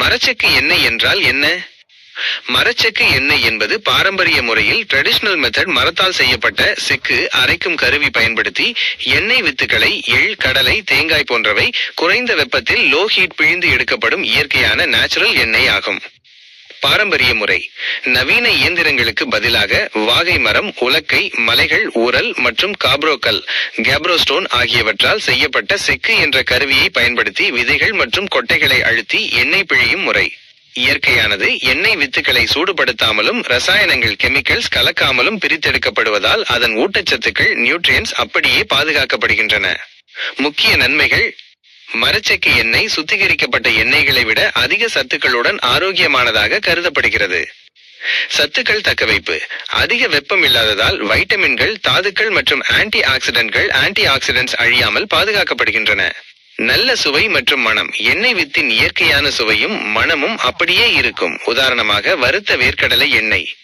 மரச்செக்கு எண்ணெய் என்றால் என்ன? மரச்செக்கு எண்ணெய் என்பது பாரம்பரிய முறையில் ட்ரெடிஷனல் மெத்தட் மரத்தால் செய்யப்பட்ட செக்கு அரைக்கும் கருவி பயன்படுத்தி எண்ணெய் வித்துக்களை எள் கடலை தேங்காய் போன்றவை குறைந்த வெப்பத்தில் லோ ஹீட் பிழிந்து எடுக்கப்படும் இயற்கையான நேச்சுரல் எண்ணெய் ஆகும். பாரம்பரிய முறை. நவீன இயந்திரங்களுக்கு பதிலாக வாகை மரம் உலக்கை மலைகள் உரல் மற்றும் காப்ரோக்கல் கேப்ரோஸ்டோன் ஆகியவற்றால் செய்யப்பட்ட செக்கு என்ற கருவியை பயன்படுத்தி விதைகள் மற்றும் கொட்டைகளை அழுத்தி எண்ணெய் பிழியும் முறை. இயற்கையானது எண்ணெய் வித்துக்களை சூடுபடுத்தாமலும் ரசாயனங்கள் கெமிக்கல்ஸ் கலக்காமலும் பிரித்தெடுக்கப்படுவதால் அதன் ஊட்டச்சத்துக்கள் நியூட்ரியன்ஸ் அப்படியே பாதுகாக்கப்படுகின்றன. முக்கிய நன்மைகள் மரச்செக்கு எண்ணெய் சுத்திகரிக்கப்பட்ட எண்ணெய்களை விட அதிக சத்துக்களுடன் ஆரோக்கியமானதாக கருதப்படுகிறது. சத்துக்கள் தக்கவைப்பு. அதிக வெப்பம் இல்லாததால் வைட்டமின்கள் தாதுக்கள் மற்றும் ஆன்டி ஆக்சிடென்ட்கள் ஆன்டி ஆக்சிடென்ட்ஸ் அழியாமல் பாதுகாக்கப்படுகின்றன. நல்ல சுவை மற்றும் மனம். எண்ணெய் வித்தின் இயற்கையான சுவையும் மணமும் அப்படியே இருக்கும். உதாரணமாக வறுத்த வேர்க்கடலை எண்ணெய்.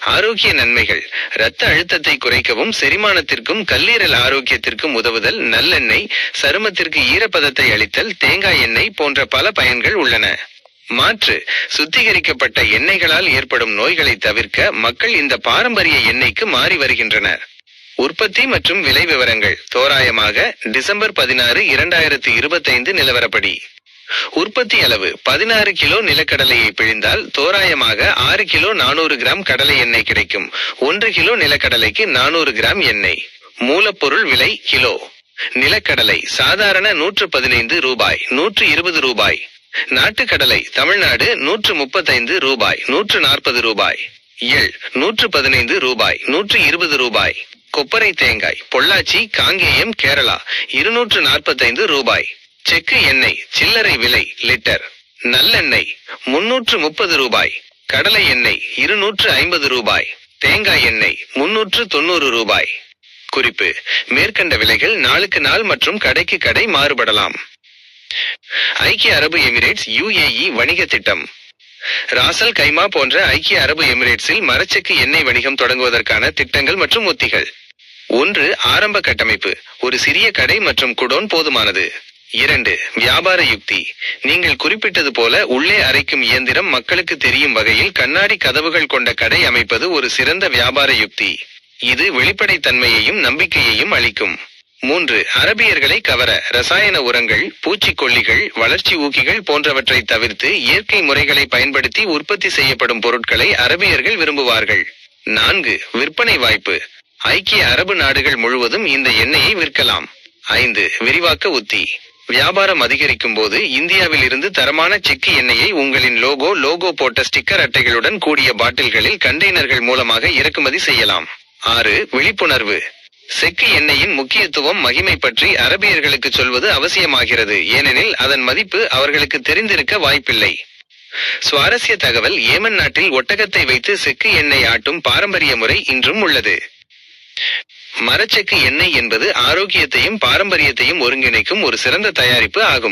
ஆரோக்கிய நன்மைகள். இரத்த அழுத்தத்தை குறைக்கவும் செரிமானத்திற்கும் கல்லீரல் ஆரோக்கியத்திற்கும் உதவுதல் நல்லெண்ணெய் சருமத்திற்கு ஈரப்பதத்தை அளித்தல் தேங்காய் எண்ணெய் போன்ற பல பயன்கள் உள்ளன. மாற்று. சுத்திகரிக்கப்பட்ட எண்ணெய்களால் ஏற்படும் நோய்களை தவிர்க்க மக்கள் இந்த பாரம்பரிய எண்ணெய்க்கு மாறி வருகின்றனர். உற்பத்தி மற்றும் விலை விவரங்கள். தோராயமாக டிசம்பர் பதினாறு இரண்டாயிரத்தி இருபத்தைந்து நிலவரப்படி. உற்பத்தி அளவு பதினாறு கிலோ நிலக்கடலையை பிழிந்தால் தோராயமாக ஆறு கிலோ நானூறு கிராம் கடலை எண்ணெய் கிடைக்கும். ஒன்று கிலோ நிலக்கடலைக்கு நானூறு கிராம் எண்ணெய். மூலப்பொருள் விலை கிலோ. நிலக்கடலை சாதாரண நூற்று பதினைந்து ரூபாய் நூற்று இருபது ரூபாய். நாட்டுக்கடலை தமிழ்நாடு நூற்று முப்பத்தைந்து ரூபாய் நூற்று நாற்பது ரூபாய். எள் நூற்று பதினைந்து ரூபாய் நூற்று இருபது ரூபாய். கொப்பரை தேங்காய் பொள்ளாச்சி காங்கேயம் கேரளா இருநூற்று நாற்பத்தைந்து ரூபாய். செக்கு எண்ணெய் சில்லறை விலை லிட்டர். நல்லெண்ணெய் முன்னூற்று முப்பது ரூபாய். கடலை எண்ணெய் இருநூற்று ஐம்பது ரூபாய். தேங்காய் எண்ணெய் முன்னூற்று தொண்ணூறு ரூபாய். குறிப்பு மேற்கண்ட விலைகள் நாளுக்கு நாள் மற்றும் கடைக்கு கடை மாறுபடலாம். ஐக்கிய அரபு எமிரேட்ஸ் யுஏஇ வணிக திட்டம். ராசல் கைமா போன்ற ஐக்கிய அரபு எமிரேட்ஸில் மரச்செக்கு எண்ணெய் வணிகம் தொடங்குவதற்கான திட்டங்கள் மற்றும் உத்திகள். ஒன்று ஆரம்ப கட்டமைப்பு. ஒரு சிறிய கடை மற்றும் குடோன் போதுமானது. இரண்டு வியாபார யுக்தி. நீங்கள் குறிப்பிட்டது போல உள்ளே அரைக்கும் இயந்திரம் மக்களுக்கு தெரியும் வகையில் கண்ணாடி கதவுகள் கொண்ட கடை அமைப்பது ஒரு சிறந்த வியாபார யுக்தி. இது வெளிப்படைத்தன்மையையும் நம்பிக்கையையும் அளிக்கும். மூன்று அரபியர்களை கவர ரசாயன உரங்கள் பூச்சிக்கொல்லிகள் வளர்ச்சி ஊக்கிகள் போன்றவற்றை தவிர்த்து இயற்கை முறைகளை பயன்படுத்தி உற்பத்தி செய்யப்படும் பொருட்களை அரபியர்கள் விரும்புவார்கள். நான்கு விற்பனை வாய்ப்பு. ஐக்கிய அரபு நாடுகள் முழுவதும் இந்த எண்ணெயை விற்கலாம். ஐந்து விரிவாக்க உத்தி. வியாபாரம் அதிகரிக்கும் போது இந்தியாவில் இருந்து தரமான செக்கு எண்ணெயை உங்களின் லோகோ லோகோ போட்ட ஸ்டிக்கர் அட்டைகளுடன் கூடிய பாட்டில்களில் கண்டெய்னர்கள் மூலமாக இறக்குமதி செய்யலாம். ஆறு விழிப்புணர்வு. செக்கு எண்ணெயின் முக்கியத்துவம் மகிமை பற்றி அரபியர்களுக்கு சொல்வது அவசியமாகிறது. ஏனெனில் அதன் மதிப்பு அவர்களுக்கு தெரிந்திருக்க வாய்ப்பில்லை. சுவாரஸ்ய தகவல் ஏமன் நாட்டில் ஒட்டகத்தை வைத்து செக்கு எண்ணெய் ஆட்டும் பாரம்பரிய முறை இன்றும் உள்ளது. மரச்செக்கு எண்ணெய் என்பது ஆரோக்கியத்தையும் பாரம்பரியத்தையும் ஒருங்கிணைக்கும் ஒரு சிறந்த தயாரிப்பு ஆகும்.